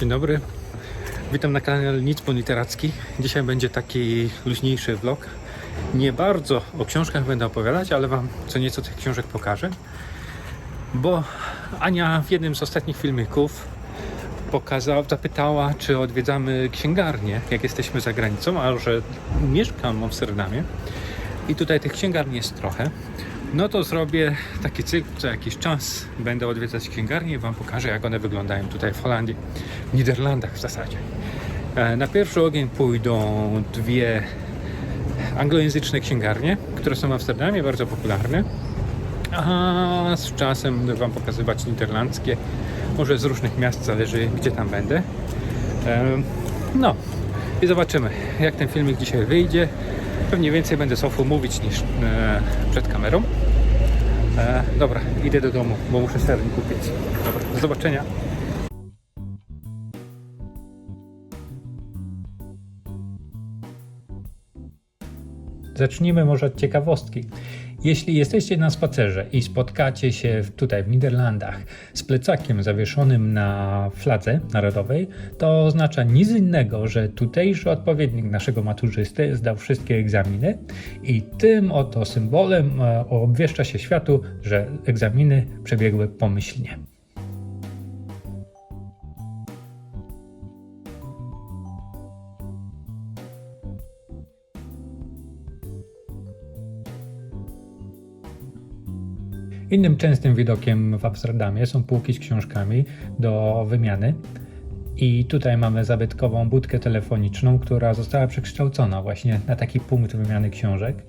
Dzień dobry. Witam na kanale Nicpon Literacki. Dzisiaj będzie taki luźniejszy vlog. Nie bardzo o książkach będę opowiadać, ale Wam co nieco tych książek pokażę. Bo Ania w jednym z ostatnich filmików pokazała, zapytała, czy odwiedzamy księgarnię, jak jesteśmy za granicą, a że mieszkam w Amsterdamie i tutaj tych księgarni jest trochę. No to zrobię taki cykl, co jakiś czas będę odwiedzać księgarnie i Wam pokażę, jak one wyglądają tutaj w Holandii, w Niderlandach w zasadzie. E, Na pierwszy ogień pójdą dwie anglojęzyczne księgarnie, które są w Amsterdamie, bardzo popularne. A z czasem będę Wam pokazywać niderlandzkie, może z różnych miast, zależy gdzie tam będę. E, No i zobaczymy, jak ten filmik dzisiaj wyjdzie. Pewnie więcej będę z mówić niż e, przed kamerą. E, dobra, idę do domu, bo muszę sernik kupić. Dobra, do zobaczenia. Zacznijmy może od ciekawostki. Jeśli jesteście na spacerze i spotkacie się tutaj w Niderlandach z plecakiem zawieszonym na fladze narodowej, to oznacza nic innego, że tutejszy odpowiednik naszego maturzysty zdał wszystkie egzaminy i tym oto symbolem e, obwieszcza się światu, że egzaminy przebiegły pomyślnie. Innym częstym widokiem w Amsterdamie są półki z książkami do wymiany. I tutaj mamy zabytkową budkę telefoniczną, która została przekształcona właśnie na taki punkt wymiany książek.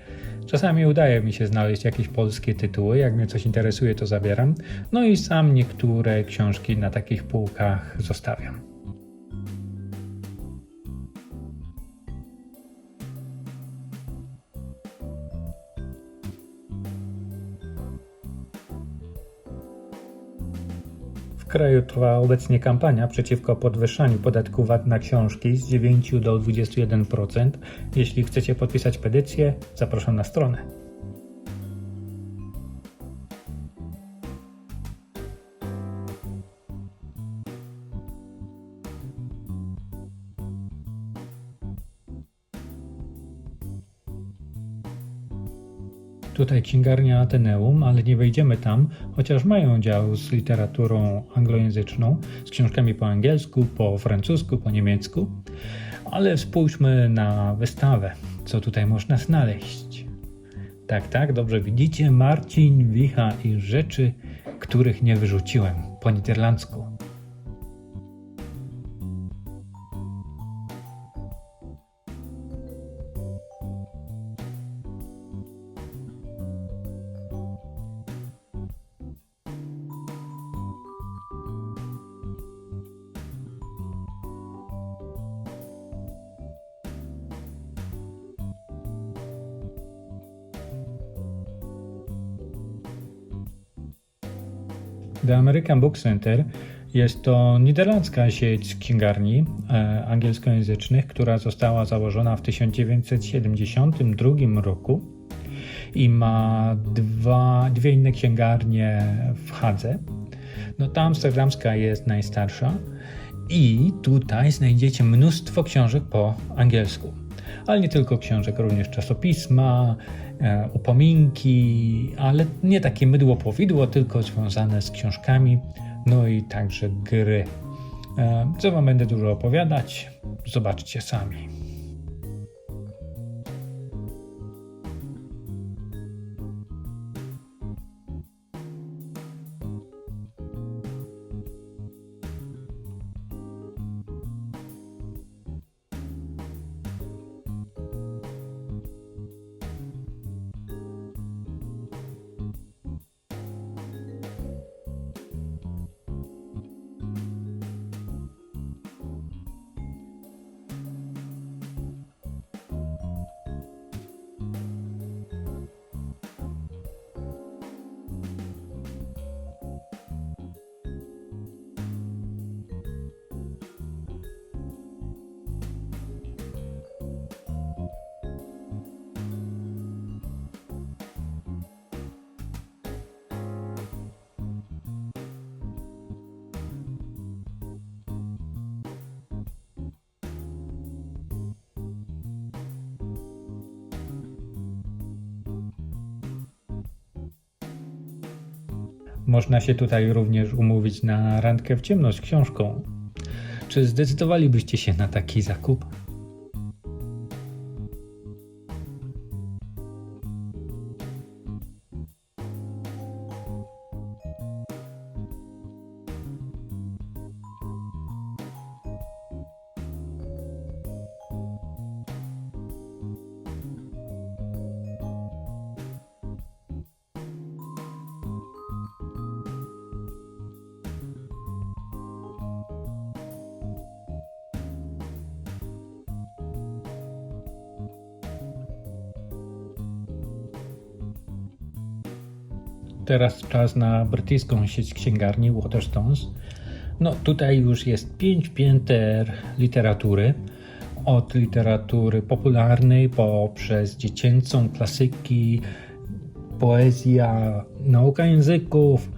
Czasami udaje mi się znaleźć jakieś polskie tytuły, jak mnie coś interesuje, to zabieram. No i sam niektóre książki na takich półkach zostawiam. Kraju trwa obecnie kampania przeciwko podwyższaniu podatku VAT na książki z 9 do 21%. Jeśli chcecie podpisać petycję, zapraszam na stronę. Tutaj księgarnia Ateneum, ale nie wejdziemy tam, chociaż mają dział z literaturą anglojęzyczną, z książkami po angielsku, po francusku, po niemiecku. Ale spójrzmy na wystawę, co tutaj można znaleźć. Tak, tak, dobrze widzicie, Marcin, Wicha i rzeczy, których nie wyrzuciłem po niderlandzku. The American Book Center jest to niderlandzka sieć księgarni e, angielskojęzycznych, która została założona w 1972 roku i ma dwa, dwie inne księgarnie w Hadze. No ta amsterdamska jest najstarsza i tutaj znajdziecie mnóstwo książek po angielsku. Ale nie tylko książek, również czasopisma, e, upominki, ale nie takie mydło powidło, tylko związane z książkami, no i także gry. E, co Wam będę dużo opowiadać, zobaczcie sami. Można się tutaj również umówić na randkę w ciemno z książką. Czy zdecydowalibyście się na taki zakup? Teraz czas na brytyjską sieć księgarni Waterstones. No tutaj już jest pięć pięter literatury. Od literatury popularnej poprzez dziecięcą, klasyki, poezja, nauka języków,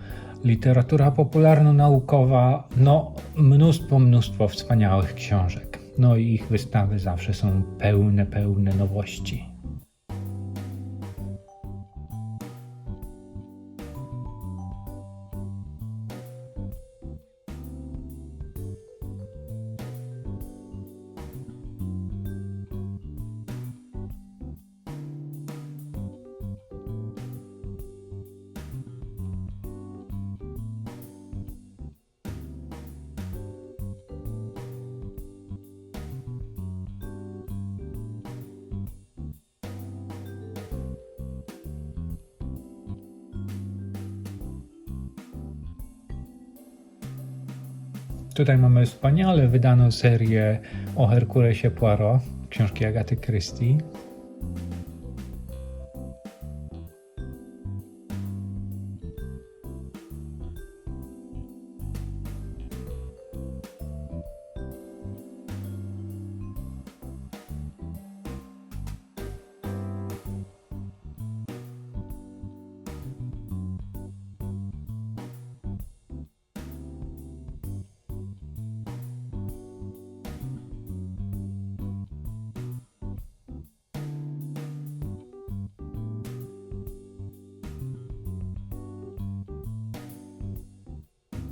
literatura popularno-naukowa, no mnóstwo, mnóstwo wspaniałych książek. No i ich wystawy zawsze są pełne, pełne nowości. Tutaj mamy wspaniale wydaną serię o Herkulesie Poirot, książki Agaty Christie.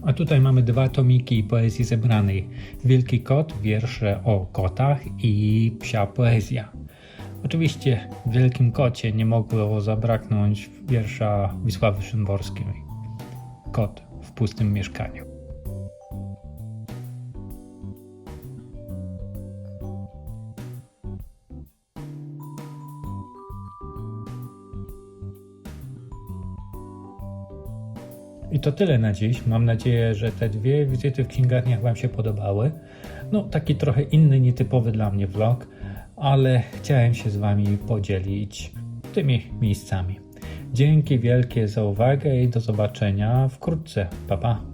A tutaj mamy dwa tomiki poezji zebranej. Wielki Kot, wiersze o kotach i psia poezja. Oczywiście w Wielkim Kocie nie mogło zabraknąć wiersza Wisławy Szymborskiej. Kot w pustym mieszkaniu. To tyle na dziś. Mam nadzieję, że te dwie wizyty w księgarniach Wam się podobały. No, taki trochę inny, nietypowy dla mnie vlog, ale chciałem się z Wami podzielić tymi miejscami. Dzięki wielkie za uwagę i do zobaczenia wkrótce. Pa, pa.